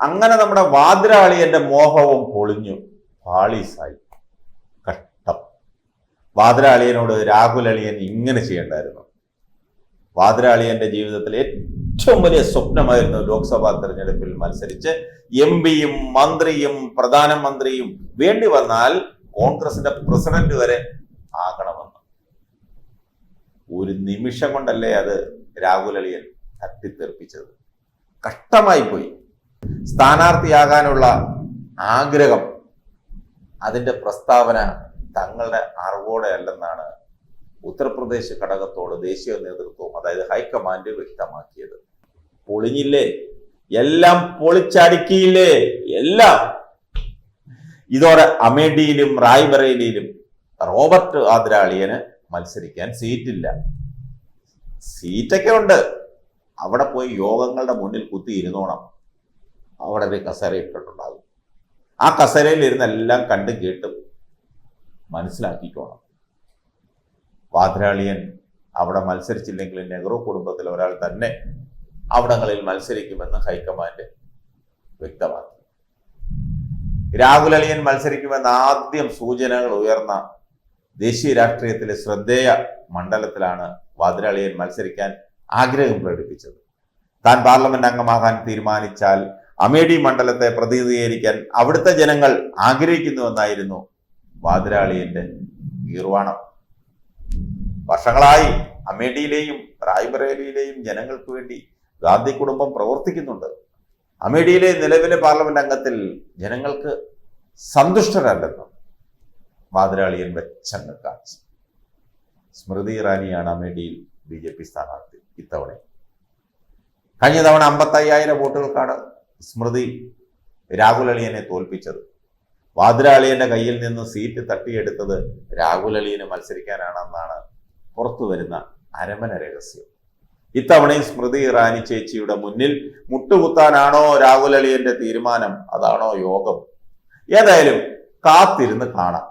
അങ്ങനെ നമ്മുടെ വാതിരാളിയന്റെ മോഹവും പൊളിഞ്ഞു. പാളീസായി. കഷ്ടം. വാതിരാളിയനോട് രാഹുലളിയൻ ഇങ്ങനെ ചെയ്യണ്ടായിരുന്നു. വാതിരാളിയന്റെ ജീവിതത്തിൽ ഏറ്റവും വലിയ സ്വപ്നമായിരുന്നു ലോക്സഭാ തെരഞ്ഞെടുപ്പിൽ മത്സരിച്ച് എം പിയും മന്ത്രിയും പ്രധാനമന്ത്രിയും വേണ്ടി വന്നാൽ കോൺഗ്രസിന്റെ പ്രസിഡന്റ് വരെ ആകണമെന്ന്. ഒരു നിമിഷം കൊണ്ടല്ലേ അത് രാഹുൽ അളിയൻ തട്ടിത്തെറിപ്പിച്ചത്. കഷ്ടമായി പോയി സ്ഥാനാർത്ഥിയാകാനുള്ള ആഗ്രഹം അതിന്റെ പ്രസ്താവന തങ്ങളുടെ അറിവോടെ അല്ലെന്നാണ് ഉത്തർപ്രദേശ് ഘടകത്തോട് ദേശീയ നേതൃത്വവും അതായത് ഹൈക്കമാൻഡ് വ്യക്തമാക്കിയത്. പൊളിഞ്ഞില്ലേ? എല്ലാം പൊളിച്ചടുക്കിയില്ലേ? എല്ലാം. ഇതോടെ അമേഠിയിലും റായ്ബറേലിയിലും റോബർട്ട് ആദ്രാളിയന് മത്സരിക്കാൻ സീറ്റില്ല. സീറ്റൊക്കെ ഉണ്ട്. അവിടെ പോയി യോഗങ്ങളുടെ മുന്നിൽ കുത്തി ഇരുന്നോണം അവിടെ ഒരു കസേര ഇട്ടിട്ടുണ്ടാകും ആ കസേരയിൽ ഇരുന്ന് എല്ലാം കണ്ടും കേട്ടും മനസ്സിലാക്കിക്കോണം. വാദ്രാളിയൻ അവിടെ മത്സരിച്ചില്ലെങ്കിൽ നെഹ്റു കുടുംബത്തിൽ ഒരാൾ തന്നെ അവിടങ്ങളിൽ മത്സരിക്കുമെന്ന് ഹൈക്കമാൻഡ് വ്യക്തമാക്കി. രാഹുൽ അളിയൻ മത്സരിക്കുമെന്ന് ആദ്യം സൂചനകൾ ഉയർന്ന ദേശീയ രാഷ്ട്രീയത്തിലെ ശ്രദ്ധേയ മണ്ഡലത്തിലാണ് വാദ്രാളിയൻ മത്സരിക്കാൻ ആഗ്രഹം പ്രകടിപ്പിച്ചത്. താൻ പാർലമെന്റ് അംഗമാകാൻ തീരുമാനിച്ചാൽ അമേഠി മണ്ഡലത്തെ പ്രതിനിധീകരിക്കാൻ അവിടുത്തെ ജനങ്ങൾ ആഗ്രഹിക്കുന്നുവെന്നായിരുന്നു വാതിരാളിയന്റെ ഗീർവാണം വർഷങ്ങളായി അമേഠിയിലെയും റായ്ബറേലിയിലെയും ജനങ്ങൾക്ക് വേണ്ടി ഗാന്ധി കുടുംബം പ്രവർത്തിക്കുന്നുണ്ട്. അമേഠിയിലെ നിലവിലെ പാർലമെന്റ് അംഗത്തിൽ ജനങ്ങൾക്ക് സന്തുഷ്ടരല്ലെന്നും വാതിരാളിയൻ വെച്ചങ്ങ് കാണിച്ചു സ്മൃതി ഇറാനിയാണ് അമേഠിയിൽ ബി ജെ പി സ്ഥാനാർത്ഥി ഇത്തവണ. കഴിഞ്ഞ തവണ അമ്പത്തയ്യായിരം വോട്ടുകൾക്കാണ് സ്മൃതി രാഹുൽ അളിയനെ തോൽപ്പിച്ചത്. വാതിരാളിയന്റെ കയ്യിൽ നിന്ന് സീറ്റ് തട്ടിയെടുത്തത് രാഹുൽ അളിയന് മത്സരിക്കാനാണെന്നാണ് പുറത്തു വരുന്ന അരമന രഹസ്യം. ഇത്തവണയും സ്മൃതി ഇറാനി ചേച്ചിയുടെ മുന്നിൽ മുട്ടുകുത്താനാണോ രാഹുൽ അളിയന്റെ തീരുമാനം? അതാണോ യോഗം? ഏതായാലും കാത്തിരുന്ന് കാണാം.